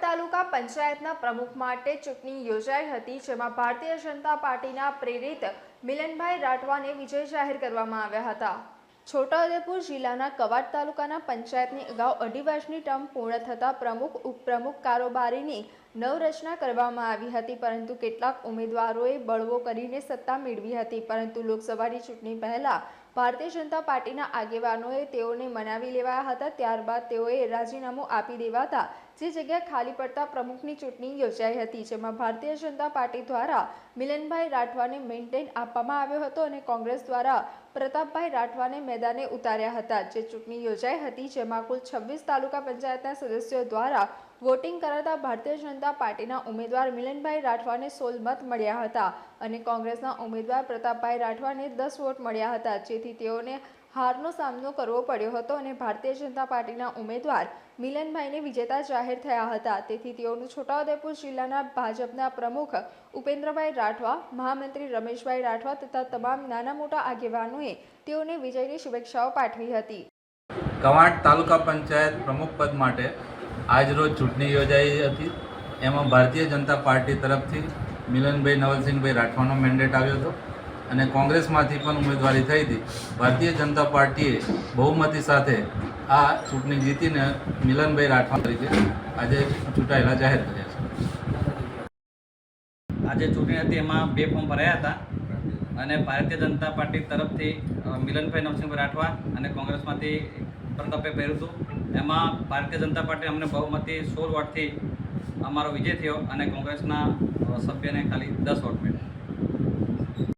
તાલુકા પંચાયતના પ્રમુખ માટે ચૂંટણી યોજાઈ હતી, જેમાં ભારતીય જનતા પાર્ટીના પ્રેરિત મિલનભાઈ રાઠવાને વિજય જાહેર કરવામાં આવ્યા હતા. છોટાઉદેપુર જિલ્લાના કવાડ તાલુકાના પંચાયતની અગાઉ અઢી વર્ષની ટર્મ પૂર્ણ થતાં પ્રમુખ, ઉપપ્રમુખ કારોબારીની નવરચના કરવામાં આવી હતી, પરંતુ કેટલાક ઉમેદવારોએ બળવો કરીને સત્તા મેળવી હતી, પરંતુ લોકસભાની ચૂંટણી પહેલા ભારતીય જનતા પાર્ટીના આગેવાનોએ તેઓને મનાવી લેવાયા હતા, ત્યારબાદ તેઓએ રાજીનામું આપી દેવાતા જે જગ્યા ખાલી પડતા પ્રમુખની ચૂંટણી યોજાઈ હતી, જેમાં ભારતીય જનતા પાર્ટી દ્વારા મિલનભાઈ રાઠવાને મેન્ટેન આપવામાં આવ્યો હતો અને કોંગ્રેસ દ્વારા પ્રતાપભાઈ રાઠવાને મેદાને ઉતાર્યા હતા. જે ચૂંટણી યોજાઈ હતી, જેમાં કુલ છવ્વીસ તાલુકા પંચાયતના સદસ્યો દ્વારા વોટિંગ કરાતા ભારતીય જનતા પાર્ટીના ઉમેદવાર મિલનભાઈ રાઠવાને સોળ મત મળ્યા હતા અને કોંગ્રેસના ઉમેદવાર પ્રતાપભાઈ રાઠવાને દસ વોટ મળ્યા હતા. જેથી તેઓને હારનો સામનો કરવો પડ્યો હતો અને ભારતીય જનતા પાર્ટીના ઉમેદવાર મિલનભાઈને વિજેતા જાહેર થયા હતા. તેથી તેઓનું છોટાઉદેપુર જિલ્લાના ભાજપના પ્રમુખ ઉપેન્દ્રભાઈ રાઠવા, મહામંત્રી રમેશભાઈ રાઠવા તથા તમામ નાના મોટા આગેવાનોએ તેઓને વિજયની શુભેચ્છાઓ પાઠવી હતી. કવાંટ તાલુકા પંચાયત પ્રમુખ પદ માટે આજરોજ ચૂંટણી યોજાઈ હતી. એમાં ભારતીય જનતા પાર્ટી તરફથી મિલનભાઈ નવલસિંહભાઈ રાઠવાનો મેન્ડેટ આવ્યો હતો અને કોંગ્રેસમાંથી પણ ઉમેદવારી થઈ હતી. ભારતીય જનતા પાર્ટીએ બહુમતી સાથે આ ચૂંટણી જીતીને મિલનભાઈ રાઠવા તરીકે આજે ચૂંટાયેલા જાહેર કર્યા છે. આજે ચૂંટણી હતી, એમાં બે ફોર્મ ભરાયા હતા. અને ભારતીય જનતા પાર્ટી તરફથી મિલનભાઈ નવસિંહભાઈ રાઠવા અને કોંગ્રેસમાંથી પ્રતાપભાઈ પહેર્યું હતું. એમાં ભારતીય જનતા પાર્ટી અમને બહુમતી સોળ વોટથી અમારો વિજય થયો અને કોંગ્રેસના સભ્યને ખાલી દસ વોટ મળ્યા.